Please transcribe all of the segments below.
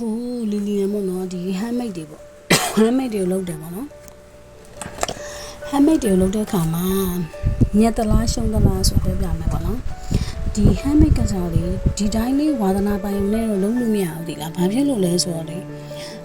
အခုလီလီယန်ပေါ့နော်ဒီ handmade တွေပေါ့ handmade တွေကိုလုပ်တယ်ပေါ့နော် handmade တွေကိုလုပ်တဲ့အခါမှာညက်သလားရှုံးသလားဆိုတော့ပြောပြမယ်ပေါ့နော်ဒီ handmade ကစားလေးဒီတိုင်းလေးဝါသနာပိုင်နဲ့တော့လုံးလို့မရဘူးဒီလားဘာဖြစ်လို့လဲဆိုတော့လေ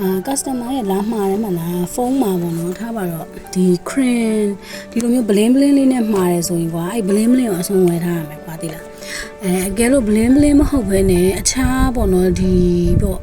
အာ customer ရဲ့လာမှားတယ်မလားဖုန်းမှာပေါ့နော်ထားပါတော့ဒီ crane ဒီလိုမျိုး bling bling လေးနဲ့မှားတယ်ဆိုရင်ကွာအဲ့ bling bling ကိုအဆုံးဝယ်ထားရမယ်ကွာဒီလားအဲအကယ်လို့ bling bling မဟုတ်ဘဲနဲ့အခြားပေါ့နော်ဒီပေါ့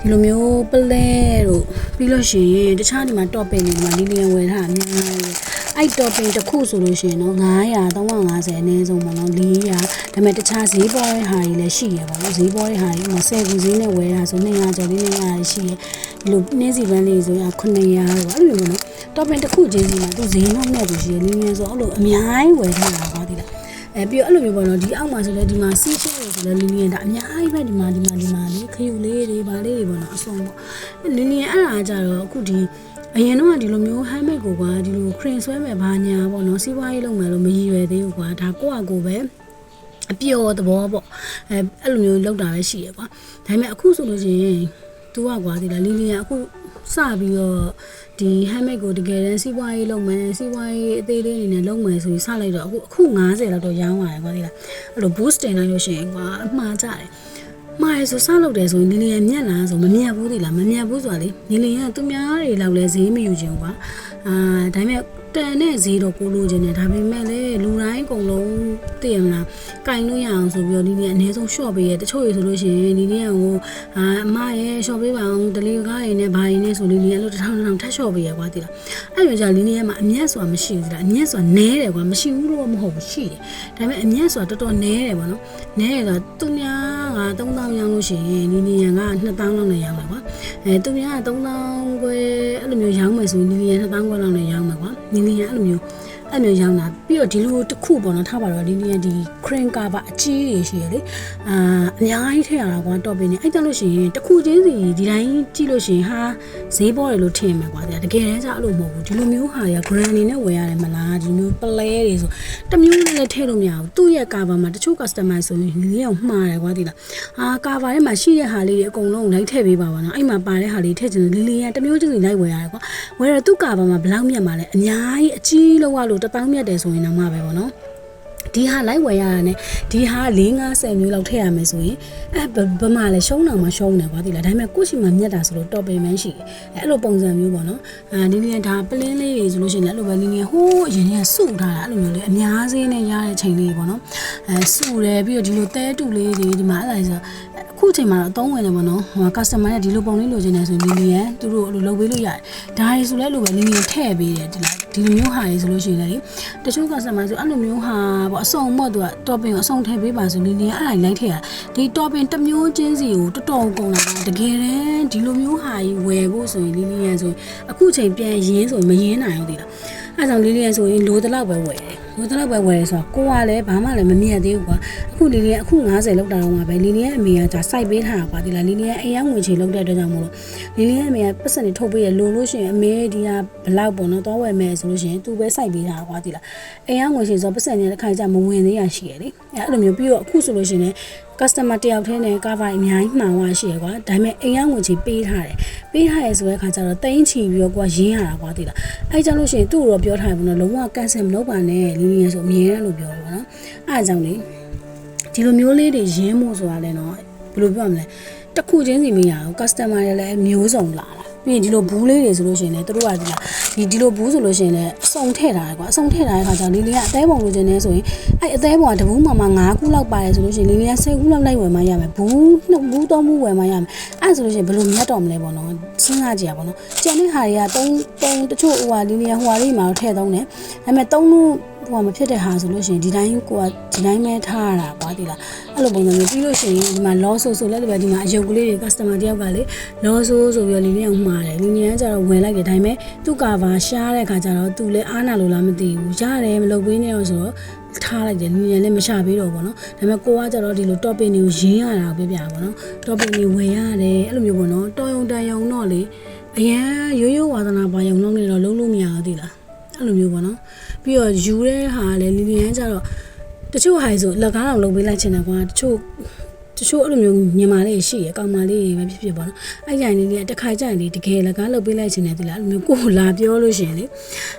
ဒီလိုမျိုးပလဲတို့ပြီးလို့ရှိရင်တခြားဒီမှာ topping တွေဒီမှာလီလီယန်ဝယ်ထားတာအများကြီးပဲအဲ့ topping တစ်ခုဆိုလို့ရှိရင်တော့900 350အနည်းဆုံးပေါ့နော်400ဒါပေမဲ့တခြားဈေးပေါ်တဲ့ဟာတွေလည်းရှိရပါဘူးဈေးပေါ်တဲ့ဟာတွေမှာ10ခုဈေးနဲ့ဝယ်တာဆို200ကျော်လေး200ရှိရဒီလိုနှင်းစီပန်းလေးဆိုရင်900တော့အဲ့လိုမျိုးနော် topping တစ်ခုချင်းစီမှာသူဈေးနှုန်းနဲ့သူရှိရလီလီယန်ဆိုအဲ့လိုအများကြီးဝယ်ထားတာပါဒီလား အဲပြီးတော့အဲ့လိုမျိုးပေါ့နော်ဒီအောက်မှာဆိုလဲဒီမှာစီးချဲတွေဆိုလဲလီလီယန်ဒါအများကြီးပဲဒီမှာဒီမှာဒီမှာလေခယူလေးတွေဗာလေးတွေပေါ့နော်အစုံပေါ့လီလီယန်အဲ့ဒါကြတော့အခုဒီအရင်တော့ကဒီလိုမျိုး handmade ကိုကွာဒီလို crane ဆွဲမယ်ဘာညာပေါ့နော်စီးပွားရေးလုပ်မယ်လို့မရည်ရွယ်သေးဘူးကွာဒါကိုယ့်အကိုပဲအပျော်သဘောပေါ့အဲအဲ့လိုမျိုးလောက်တာပဲရှိရကွာဒါပေမဲ့အခုဆိုလို့ရှိရင်သူကကွာဒီလားလီလီယန်အခု စပြီးတော့ဒီ handmade ကိုတကယ်တမ်းစီးပွားရေးလုပ်မယ်စီးပွားရေးအသေးလေးအနေနဲ့လုပ်မယ်ဆိုရင်စလိုက်တော့အခုအခု90လောက်တော့ရောင်းရတယ်ကွာဒီလားအဲ့လို boost တင်လိုက်လို့ရှိရင်ကွာအမှားကြတယ်မှားရဆိုစလုပ်တယ်ဆိုရင်လီလီယန်မြက်လားဆိုမမြက်ဘူးဒီလားမမြက်ဘူးဆိုတာလေလီလီယန်ကသူများတွေလောက်လဲဈေးမယူချင်ကွာအာဒါပေမဲ့ တန်တဲ့ဈေးတော့ကိုလိုချင်တယ်ဒါပေမဲ့လေလူတိုင်းအကုန်လုံးသိရမလားကင်လို့ရအောင်ဆိုပြီးတော့ဒီနေ့အနည်းဆုံး short ပေးရတချို့ရေဆိုလို့ရှိရင်ဒီနေ့ကဟိုအာအမရဲ့ short ပေးပါအောင်ဒလီကားရင်းနဲ့ဘာရင်းနဲ့ဆိုလို့ဒီနေ့အဲ့လိုတစ်ထောင်တစ်ထောင်ထပ် short ပေးရကွာသိလားအဲ့လိုကြာဒီနေ့ကမှအမျက်ဆိုတာမရှိဘူးသိလားအမျက်ဆိုတာနဲတယ်ကွာမရှိဘူးလို့မဟုတ်ဘူးရှိတယ်ဒါပေမဲ့အမျက်ဆိုတာတော်တော်နဲတယ်ပေါ့နော်နဲတယ်ဆိုတော့သူများက3000ရောင်းလို့ရှိရင်ဒီနေ့က2000လောက်နဲ့ရောင်းမှာကွာအဲသူများက3000ခွဲအဲ့လိုမျိုးရောင်းမယ်ဆိုရင်ဒီနေ့က2000ခွဲလောက်နဲ့ရောင်းမှာကွာဒီနေ့ကအဲ့လိုမျိုး အဲ့မျိုးရောင်းတာပြီးတော့ဒီလိုတစ်ခုပေါ့နော်ထားပါတော့ဒီနေ့ဒီ crane cover အကြီးကြီးရှိရလေအာအများကြီးထည့်ရတာကွာတော့ပင်းနေအဲ့ကြလို့ရှိရင်တစ်ခုချင်းစီဒီတိုင်းကြည့်လို့ရှိရင်ဟာဈေးပေါ်တယ်လို့ထင်မှာကွာတကယ်တမ်းကျအဲ့လိုမဟုတ်ဘူးဒီလိုမျိုးဟာတွေက grand အနေနဲ့ဝယ်ရတယ်မလားဒီမျိုး play တွေဆိုတစ်မျိုးနဲ့လည်းထည့်လို့မရဘူးသူ့ရဲ့ cover မှာတချို့ customer ဆိုရင်ဒီလေးအောင်မှားတယ်ကွာဒီလားဟာ cover ထဲမှာရှိတဲ့ဟာလေးတွေအကုန်လုံးလိုက်ထည့်ပေးပါပါနော်အဲ့မှာပါတဲ့ဟာလေးထည့်ချင်တယ်လီလီကတစ်မျိုးချင်းစီလိုက်ဝယ်ရတယ်ကွာဝယ်ရသူ့ cover မှာဘယ်လောက်မြတ်မှာလဲအများကြီးအကြီးလောက်ရလို့တစ်ပေါင်းမြတ်တယ်ဆိုရင်တော့မှပဲပေါ့နော်ဒီဟာလိုက်ဝယ်ရတာ ਨੇ ဒီဟာ4 50မျိုးလောက်ထည့်ရမယ်ဆိုရင်အဲဘမလဲရှုံးတော့မှရှုံးတယ်ကွာဒီလားဒါပေမဲ့ကိုရှိမှမြတ်တာဆိုလို့ top payment ရှိတယ်အဲအဲ့လိုပုံစံမျိုးပေါ့နော်အာဒီနေ့ဒါပလင်းလေးတွေဆိုလို့ရှိရင်လည်းအဲ့လိုပဲဒီနေ့ဟိုးအရင်ကစုထားတာအဲ့လိုမျိုးလေးအများစင်းနဲ့ရတဲ့ချိန်လေးပေါ့နော်အဲစုတယ်ပြီးတော့ဒီလိုတဲတူလေးတွေဒီမှာအဲ့ဒါဆိုအ ခုချိန်မှာတော့အသုံးဝင်တယ်ပေါ့နော်ဟို customer ကဒီလိုပုံလေးလိုချင်တယ်ဆိုရင်လီလီယန်သူတို့လိုလုပ်ပေးလို့ရတယ်ဒါရီဆိုလဲလိုပဲလီလီယန်ထည့်ပေးတယ်ဒီလားဒီလိုမျိုးဟာတွေဆိုလို့ရှိရင်လေတချို့ customer ဆိုအဲ့လိုမျိုးဟာပေါ့အစုံပေါ့သူက topping ကိုအစုံထည့်ပေးပါဆိုလီလီယန်အဲ့ဒါလိုက်ထည့်ရဒီ topping တစ်မျိုးချင်းစီကိုတော်တော်ကုန်တာတကယ်တမ်းဒီလိုမျိုးဟာကြီးဝယ်ဖို့ဆိုရင်လီလီယန်ဆိုရင်အခုချိန်ပြန်ရင်းဆိုရင်မရင်းနိုင်ဘူးဒီလားအဲ့ကြောင့်လီလီယန်ဆိုရင်လိုတလောက်ပဲဝယ်တယ် လိုတလောက်ပဲဝယ်ဆိုတော့ကိုကလည်းဘာမှလည်းမမြတ်သေးဘူးကွာအခုလီလီယန်အခု90လောက်တာတော့မှပဲလီလီယန်အမေကဒါစိုက်ပေးထားတာကွာဒီလားလီလီယန်အိမ်ရောက်ငွေချေလောက်တဲ့အတွက်ကြောင့်မို့လို့လီလီယန်အမေကပတ်စံတွေထုတ်ပေးရလိုလို့ရှိရင်အမေဒီကဘလောက်ပေါ့နော်သွားဝယ်မယ်ဆိုလို့ရှိရင်သူပဲစိုက်ပေးထားတာကွာဒီလားအိမ်ရောက်ငွေချေဆိုပတ်စံတွေတစ်ခါကျမဝင်သေးရရှိရလေအဲ့လိုမျိုးပြီးတော့အခုဆိုလို့ရှိရင် customer တယောက်တည်းနဲ့ cover အများကြီးမှန်သွားရှိရကွာဒါပေမဲ့အိမ်ရောက်ငွေချေပေးထားတယ်ပေးထားရဲဆိုတဲ့ခါကျတော့တိန်းချီပြီးတော့ကိုကရင်းရတာကွာဒီလားအဲ့ကြောင့်လို့ရှိရင်သူ့ကိုတော့ပြောထားတယ်ပေါ့နော်လုံးဝ cancel မလုပ်ပါနဲ့လင်းလင်းဆိုအမြဲတမ်းလို့ပြောတယ်ပေါ့နော်အဲ့အကြောင့်လေဒီလိုမျိုးလေးတွေရင်းမှုဆိုတာလည်းနော်ဘယ်လိုပြောရမလဲတစ်ခုချင်းစီမရဘူး customer တွေလည်းမျိုးစုံလာတာပြီးရင်ဒီလိုဘူးလေးတွေဆိုလို့ရှိရင်လည်းတို့ကဒီလားဒီဒီလိုဘူးဆိုလို့ရှိရင်လည်းအစုံထည့်ထားတယ်ကွာအစုံထည့်ထားတဲ့ခါကျတော့လီလီကအသေးပုံလိုချင်နေဆိုရင်အဲ့အသေးပုံကတဘူးမှမှ9ခုလောက်ပါတယ်ဆိုလို့ရှိရင်လီလီက10ခုလောက်လိုက်ဝယ်မှရမယ်ဘူးနှစ်ဘူးသုံးဘူးဝယ်မှရမယ်အဲ့ဆိုလို့ရှိရင်ဘယ်လိုမြတ်တော်မလဲပေါ့နော်စဉ်းစားကြည့်ရပါတော့ကျန်တဲ့ဟာတွေက3 3တချို့ဟိုဟာလီလီကဟိုဟာလေးမှာတော့ထည့်သုံးတယ်ဒါပေမဲ့3ခု ဟိုကမဖြစ်တဲ့ဟာဆိုလို့ရှိရင်ဒီတိုင်းကိုကဒီတိုင်းပဲထားရတာကွာဒီလားအဲ့လိုပုံစံမျိုးပြီးလို့ရှိရင်ဒီမှာ loss ဆိုဆိုလဲဒီမှာအယုတ်ကလေးတွေ customer တယောက်ကလေ loss ဆိုဆိုပြီးတော့လီလီကမှားတယ်လီလီကကျတော့ဝင်လိုက်တယ်ဒါပေမဲ့သူ့ကာဗာရှားတဲ့ခါကျတော့သူလည်းအားနာလို့လားမသိဘူးရတယ်မလုပ်ပေးနဲ့တော့ဆိုတော့ထားလိုက်တယ်လီလီလည်းမရှာပေးတော့ဘောနော်ဒါပေမဲ့ကိုကကျတော့ဒီလို topic တွေကိုရင်းရတာပြပြပါဘောနော် topic တွေဝယ်ရတယ်အဲ့လိုမျိုးပေါ့နော်တော်ယုံတန်ယုံတော့လေအရန်ရိုးရိုးဝါသနာပါယုံတော့နေတော့လုံးလို့မရဘူးသိလားအဲ့လိုမျိုးပေါ့နော် ပြီးတော့ယူတဲ့ဟာလည်းလီလီရန်ကျတော့တချို့ဟာဆိုလက်ကားအောင်လုပ်ပေးလိုက်ချင်တယ်ကွာတချို့တတချို့အဲ့လိုမျိုးညီမလေးရှိရယ်ကောင်မလေးပဲဖြစ်ဖြစ်ပေါ့နော်အဲ့ကြိုင်လေးလေးတခါကြိုင်လေးတကယ်လကားလုပ်ပေးလိုက်ခြင်းနဲ့ဒီလားအဲ့လိုမျိုးကိုယ်လာပြောလို့ရှရင်လေ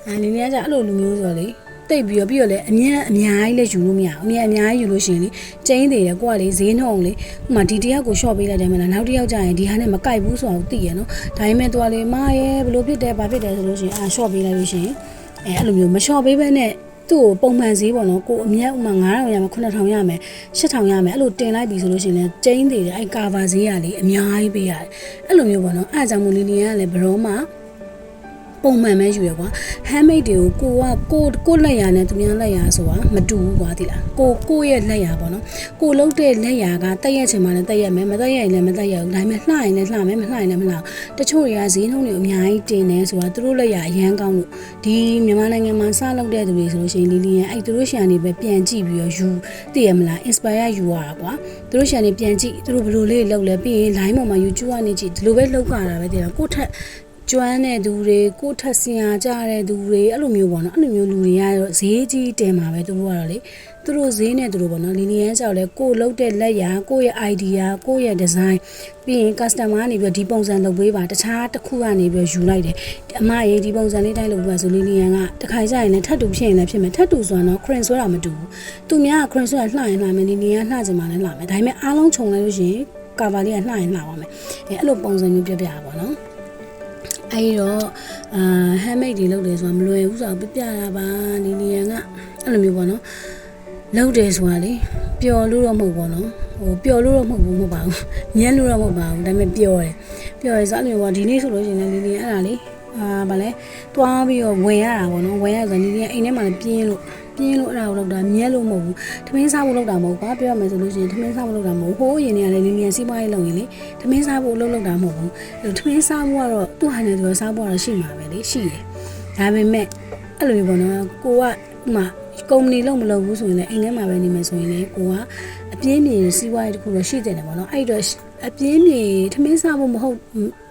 အဲလေးလေးကကြအဲ့လိုလူမျိုးဆိုတော့လေတိတ်ပြီးတော့ပြီးတော့လည်းအမြဲအများကြီးလည်းယူလို့မရဘူးအမြဲအများကြီးယူလို့ရှရင်လေကျင်းသေးတယ်ကိုကလေဈေးနှုန်းလေဥမာဒီတယောက်ကို short ပေးလိုက်တယ်မလားနောက်တစ်ယောက်ကျရင်ဒီဟာနဲ့မကိုက်ဘူးဆိုတာကိုသိရနော်ဒါပေမဲ့သူကလေမရဲ့ဘလို့ဖြစ်တယ်ဘာဖြစ်တယ်ဆိုလို့ရှရင်အာ short ပေးလိုက်လို့ရှရင် အဲအဲ့လိုမျိုးမ short ပေးဘဲနဲ့သူ့ကိုပုံမှန်ဈေးပေါ့နော်ကိုအမြတ်ဥမာ9000ရမယ်9000ရမယ်8000ရမယ်အဲ့လိုတင်လိုက်ပြီဆိုလို့ရှိရင်လည်းကျင်းသေးတယ်အဲ့ကာဗာဈေးကလေအများကြီးပေးရတယ်အဲ့လိုမျိုးပေါ့နော်အဲ့အကြောင့်မို့လီလီယန်ကလည်းဘရောမှ ပုံမှန်ပဲယူရကွာ handmade တွေကိုကိုကကိုကိုလက်ရာနဲ့သူများလက်ရာဆိုတာမတူဘူးကွာဒီလားကိုကိုရဲ့လက်ရာပေါ့နော်ကိုလုံးတဲ့လက်ရာကတက်ရက်ချင်မှလည်းတက်ရက်မယ်မတက်ရက်ရင်လည်းမတက်ရက်ဘူးဒါပေမဲ့လှရင်လည်းလှမယ်မလှရင်လည်းမလှဘူးတချို့တွေကဈေးနှုန်းတွေအများကြီးတင်နေဆိုတာသူတို့လက်ရာအရန်ကောင်းလို့ဒီမြန်မာနိုင်ငံမှာစလုပ်တဲ့သူတွေဆိုလို့ရှိရင်လီလီယန်အဲ့သူတို့ရှန်နေပဲပြန်ကြည့်ပြီးတော့ယူသိရမလား inspire ယူရတာကွာသူတို့ရှန်နေပြန်ကြည့်သူတို့ဘယ်လိုလေးလုပ်လဲပြီးရင် line ပေါ်မှာ YouTube ကနေကြည့်ဒီလိုပဲလုပ်ကြတာပဲတည်တာကိုယ့်ထက် ကျွမ်းတဲ့သူတွေကိုယ့်ထက်ဆင်ရကြတဲ့သူတွေအဲ့လိုမျိုးပေါ့နော်အဲ့လိုမျိုးလူတွေကတော့ဈေးကြီးတင်မှာပဲသူတို့ကတော့လေသူတို့ဈေးနဲ့သူတို့ပေါ့နော်လီလီယန်ကြောက်လဲကိုယ်လုပ်တဲ့လက်ရာကိုယ့်ရဲ့ idea ကိုယ့်ရဲ့ design ပြီးရင် customer ကနေပြီးတော့ဒီပုံစံလုပ်ပေးပါတခြားတစ်ခုကနေပြီးတော့ယူလိုက်တယ်အမရေဒီပုံစံလေးတိုင်းလုပ်ပေးပါဆိုလီလီယန်ကတခါကြရင်လည်းထပ်တူဖြစ်ရင်လည်းဖြစ်မယ်ထပ်တူဆိုတော့ crane ဆွဲတာမတူဘူးသူများက crane ဆွဲတာလှရင်လှမယ်လီလီယန်ကလှချင်မှလည်းလှမယ်ဒါပေမဲ့အားလုံးခြုံလိုက်လို့ရှိရင်ကာဗာလေးကလှရင်လှပါမယ်အဲအဲ့လိုပုံစံမျိုးပြပြတာပေါ့နော် အဲ့တော့အာ handmade တွေလုပ်တယ်ဆိုတာမလွယ်ဘူးဆိုတော့ပြပြတာပါလီလီယန်ကအဲ့လိုမျိုးပေါ့နော်လုပ်တယ်ဆိုတာလေပျော်လို့တော့မဟုတ်ဘူးနော်ဟိုပျော်လို့တော့မဟုတ်ဘူးမဟုတ်ပါဘူးညံ့လို့တော့မဟုတ်ပါဘူးဒါပေမဲ့ပျော်တယ်ပျော်ရဆိုအဲ့လိုပေါ့ဒီနေ့ဆိုလို့ရှိရင်လည်းလီလီယန်အဲ့ဒါလေအာဗာလဲတွားပြီးတော့ဝင်ရတာပေါ့နော်ဝင်ရဆိုလီလီယန်အိမ်ထဲမှာလည်းပြင်းလို့ ပြင်းလို့အဲ့ဒါကိုလောက်တာမြဲလို့မဟုတ်ဘူးထမင်းစားဖို့လောက်တာမဟုတ်ကွာပြောရမယ်ဆိုလို့ရှိရင်ထမင်းစားဖို့လောက်တာမဟုတ်ဟိုးရင်တွေကလည်းလီလီယန်စီးပွားရေးလုပ်ရင်လေထမင်းစားဖို့လောက်လောက်တာမဟုတ်ဘူးအဲ့ထမင်းစားဖို့ကတော့သူ့ဟာနဲ့သူစားဖို့ကတော့ရှိမှာပဲလေရှိတယ်ဒါပေမဲ့အဲ့လိုမျိုးပေါ့နော်ကိုကဥမာကုမ္ပဏီလုံးမလုပ်ဘူးဆိုရင်လည်းအိမ်ထဲမှာပဲနေမယ်ဆိုရင်လေကိုကအပြင်းပြေစီးပွားရေးတစ်ခုတော့ရှိတယ်ပေါ့နော်အဲ့တော့အပြင်းပြေထမင်းစားဖို့မဟုတ်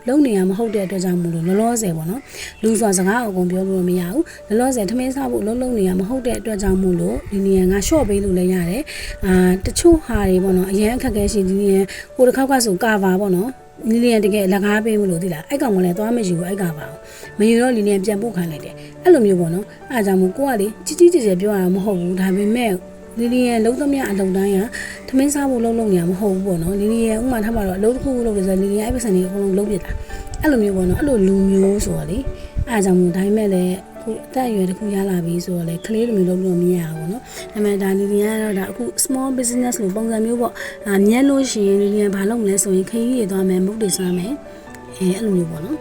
လုံးနေရမဟုတ်တဲ့အတွက်ကြောင့်မို့လို့လောလောဆယ်ပေါ့နော်လူဆိုတာစကားအကုန်ပြောလို့မရဘူးလောလောဆယ်ထမင်းစားဖို့လုံးလုံးနေရမဟုတ်တဲ့အတွက်ကြောင့်မို့လို့ဒီနေရာက short ပေးလို့လည်းရတယ်အာတချို့ဟာတွေပေါ့နော်အရင်အခက်အခဲရှိဒီနေရာဟိုတစ်ခေါက်ကဆို cover ပေါ့နော်လီလီယန်တကယ်လက်ကားပေးမလို့သိလားအဲ့ကောင်ကလည်းသွားမယူဘူးအဲ့ကပါမယူတော့လီလီယန်ပြန်ပို့ခံလိုက်တယ်အဲ့လိုမျိုးပေါ့နော်အဲ့ဒါကြောင့်မို့ကိုကလေကြီးကြီးကျယ်ကျယ်ပြောရတာမဟုတ်ဘူးဒါပေမဲ့ လီလီယန်လုံးသမျှအလုံးတိုင်းကထမင်းစားဖို့လုံးလုံးနေရမဟုတ်ဘူးပေါ့နော်လီလီယန်ဥမာထားပါတော့အလုံးတစ်ခုခုလုပ်တယ်ဆိုတော့လီလီယန်အဲ့ပတ်စံတွေအကုန်လုံးလုံးပြတာအဲ့လိုမျိုးပေါ့နော်အဲ့လိုလူမျိုးဆိုတော့လေအဲ့ဒါကြောင့်မို့ဒါပေမဲ့လည်းခုအသက်အရွယ်တစ်ခုရလာပြီဆိုတော့လေကလေးလိုမျိုးလုပ်လို့မရဘူးเนาะဒါပေမဲ့ဒါလီလီယန်ကတော့ဒါအခု small business လို့ပုံစံမျိုးပေါ့အာမြဲလို့ရှိရင်လီလီယန်ဘာလုပ်မလဲဆိုရင်ခရီးရသွားမယ်မုတ်တွေစားမယ်အဲအဲ့လိုမျိုးပေါ့နော်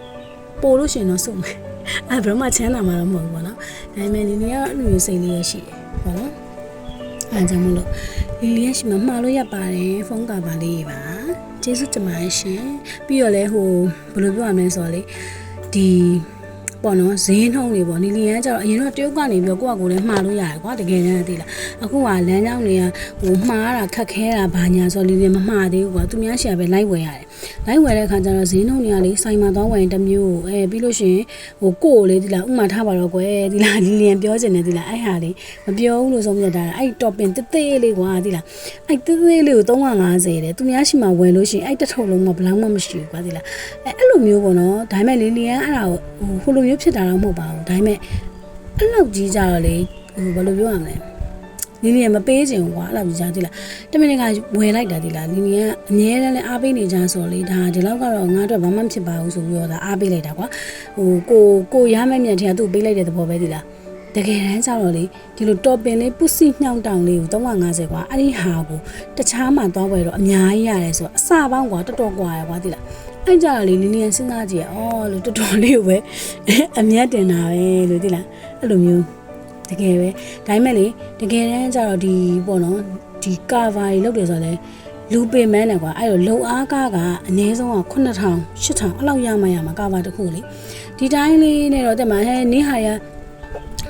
ပို့လို့ရှိရင်တော့စုမယ်အဲဘယ်မှချမ်းသာမှာတော့မဟုတ်ဘူးပေါ့နော်ဒါပေမဲ့လီလီယန်ကအဲ့လိုမျိုးစိတ်လေးရရှိတယ်ပေါ့နော် အဲကြောင့်မလို့လီလီယန်ရှိမှမှားလို့ရပါတယ်ဖုန်းကာပါလေးပါကျေးဇူးတင်ပါတယ်ရှင်ပြီးတော့လဲဟိုဘယ်လိုပြောရမလဲဆိုတော့လေဒီ ပေါ့နော်ဈေးနှုန်းတွေပေါ့နီလီယန်ကျတော့အရင်တော့တရုတ်ကနေပြီးတော့ကိုယ့်အကိုလည်းမှားလို့ရတယ်ကွာတကယ်တမ်းသိလားအခုကလမ်းကြောင်းတွေကဟိုမှားတာခက်ခဲတာဘာညာဆိုလီလီယန်မမှားသေးဘူးကွာသူများရှာပဲလိုက်ဝယ်ရတယ်လိုက်ဝယ်တဲ့အခါကျတော့ဈေးနှုန်းတွေကလေဆိုင်မှာသွားဝယ်ရင်တစ်မျိုးအဲပြီးလို့ရှိရင်ဟိုကိုယ်လေဒီလားဥမာထားပါတော့ကွယ်ဒီလားလီလီယန်ပြောချင်တယ်ဒီလားအဲ့ဟာလေမပြောဘူးလို့ဆုံးဖြတ်တာအဲ့ topping တစ်သေးလေးကွာဒီလားအဲ့တစ်သေးလေးကို350တဲ့သူများရှိမှဝယ်လို့ရှိရင်အဲ့တစ်ထုပ်လုံးမဘလောက်မှမရှိဘူးကွာဒီလားအဲ့အဲ့လိုမျိုးပေါ့နော်ဒါပေမဲ့လီလီယန်အဲ့ဒါကိုဟိုဟိုလိုမျိုးဖြစ်တာတော့မဟုတ်ပါဘူးဒါပေမဲ့အဲ့လောက်ကြီးကြတော့လေဟိုဘယ်လိုပြောရမလဲလီလီယန်မပေးချင်ဘူးကွာအဲ့လောက်ကြီးကြသိလားတမင်ကဝယ်လိုက်တာဒီလားလီလီယန်အငြဲတန်းလည်းအားပေးနေကြဆိုလေဒါဒီလောက်ကတော့ငါတို့ဘာမှမဖြစ်ပါဘူးဆိုပြီးတော့ဒါအားပေးလိုက်တာကွာဟိုကိုကိုရမ်းမဲ့မြတ်ထဲကသူ့ပေးလိုက်တဲ့သဘောပဲဒီလားတကယ်တမ်းကျတော့လေဒီလိုတော်ပင်လေးပုစီညှောင်းတောင်လေးကို350ကွာအဲ့ဒီဟာကိုတခြားမှသွားဝယ်တော့အများကြီးရတယ်ဆိုတော့အစပေါင်းကွာတော်တော်ကွာရကွာသိလား အဲ့ကြတော့လေလီလီယန်စဉ်းစားကြည့်ရအော်လို့တော်တော်လေးကိုပဲအမျက်တင်တာပဲလို့သိလားအဲ့လိုမျိုးတကယ်ပဲဒါပေမဲ့လေတကယ်တမ်းကျတော့ဒီပေါ့နော်ဒီကာဗာတွေလုပ်တယ်ဆိုတော့လေလူပင်မန်းတယ်ကွာအဲ့တော့လုံအားကားကအနည်းဆုံးက9000 8000အဲ့လောက်ရမှရမှာကာဗာတစ်ခုလေဒီတိုင်းလေးနဲ့တော့တက်မှာဟဲနင်းဟာရ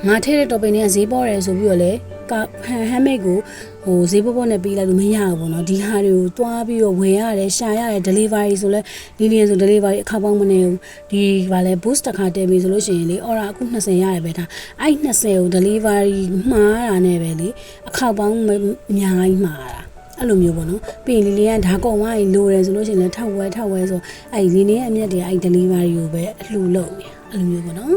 ငါထဲတဲ့တော်ပင်တွေကဈေးပေါ်တယ်ဆိုပြီးတော့လေကဟန်ဟမ်မိတ်ကို ဟိုဈေးပေါ်ပေါ်နဲ့ပေးလိုက်လို့မရဘူးပေါ့နော်ဒီဟာတွေကိုတွားပြီးတော့ဝယ်ရတယ်ရှာရတယ် delivery ဆိုလဲလီလီယန်ဆို delivery အခါပေါင်းမနေဘူးဒီဗာလဲ boost တစ်ခါတည်ပြီဆိုလို့ရှိရင်လေ order အခု20ရတယ်ပဲဒါအဲ့20ကို delivery မှားတာနဲ့ပဲလေအခါပေါင်းအများကြီးမှားတာ အဲ့လိုမျိုးပေါ့နော်ပြီးရင်လီလီကဒါကုံသွားရင်လိုတယ်ဆိုလို့ရှိရင်လည်းထောက်ဝဲထောက်ဝဲဆိုအဲ့လီလီရဲ့အမြက်တွေအဲ့ delivery ကိုပဲအလှူလုပ်နေအဲ့လိုမျိုးပေါ့နော်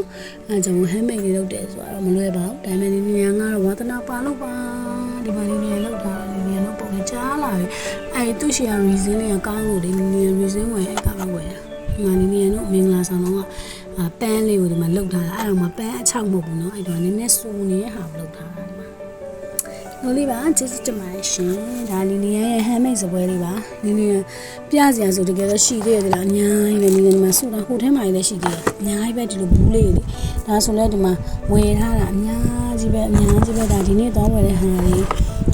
အဲ့ကြောင့် handmade လေးလုပ်တယ်ဆိုတော့မလွယ်ပါဘူးဒါပေမဲ့လီလီကတော့ဝါသနာပါလို့ပါဒီမှာလီလီလောက်တာလီလီတော့ပုံနဲ့ကြားလာတယ်အဲ့သူ့ရှီယာ reason လေးကကောင်းလို့လေလီလီ reason ဝယ်အဲ့ကပဲဝယ်တာဒီမှာလီလီတို့မင်္ဂလာဆောင်တော့အာပန်းလေးကိုဒီမှာလောက်ထားတာအဲ့တော့မှပန်းအချောက်မဟုတ်ဘူးเนาะအဲ့တော့နည်းနည်းစူနေတဲ့ဟာကိုလောက်ထားတာဒီမှာ လို့လေးပါကျေးဇူးတင်ပါတယ်ရှင်ဒါလီနီယာရဲ့ handmade စပွဲလေးပါလီနီယာပြစရာဆိုတကယ်တော့ရှိသေးတယ်လားအများကြီးပဲလီနီယာဒီမှာစုတာဟိုထဲမှာလည်းရှိသေးတယ်အများကြီးပဲဒီလိုဘူးလေးတွေဒါဆိုလဲဒီမှာဝယ်ထားတာအများကြီးပဲအများကြီးပဲဒါဒီနေ့တော့ဝယ်တဲ့ဟာလေး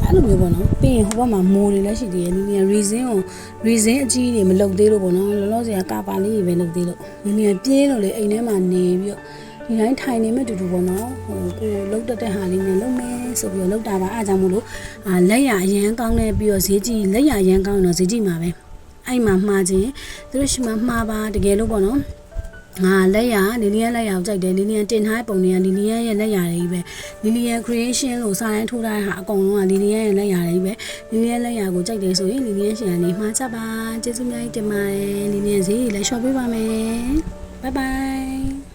အဲ့လိုမျိုးပေါ့နော်ပြီးရင်ဟိုဘက်မှာမိုးတွေလည်းရှိသေးတယ်လီနီယာ reason ကို reason အကြီးတွေမလုပ်သေးလို့ပေါ့နော်လောလောဆယ်ကကာပါလေးတွေပဲလုပ်သေးလို့လီနီယာပြင်းလို့လေအိမ်ထဲမှာနေပြီးတော့ ဒီတိုင်းထိုင်နေမဲ့တူတူပေါ့နော်ဟိုကိုလှုပ်တတ်တဲ့ဟာလေးနဲ့လှုပ်မယ်ဆိုပြီးတော့လှုပ်တာပါအားကြောင့်မို့လို့အာလက်ရအရန်ကောင်းနေပြီးတော့ဈေးကြီးလက်ရအရန်ကောင်းတော့ဈေးကြီးမှာပဲအဲ့မှာမှားခြင်းသူတို့ရှိမှမှားပါတကယ်လို့ပေါ့နော်ငါလက်ရလီလီယန်လက်ရကိုကြိုက်တယ်လီလီယန်တင်ထားတဲ့ပုံတွေကလီလီယန်ရဲ့လက်ရတွေကြီးပဲလီလီယန် creation လို့စာတန်းထိုးထားတဲ့ဟာအကုန်လုံးကလီလီယန်ရဲ့လက်ရတွေကြီးပဲလီလီယန်လက်ရကိုကြိုက်တယ်ဆိုရင်လီလီယန်ရှင်ကနေမှားကြပါကျေးဇူးများကြီးတင်ပါတယ်လီလီယန်ဈေးကြီးလည်း shop ပေးပါမယ် bye bye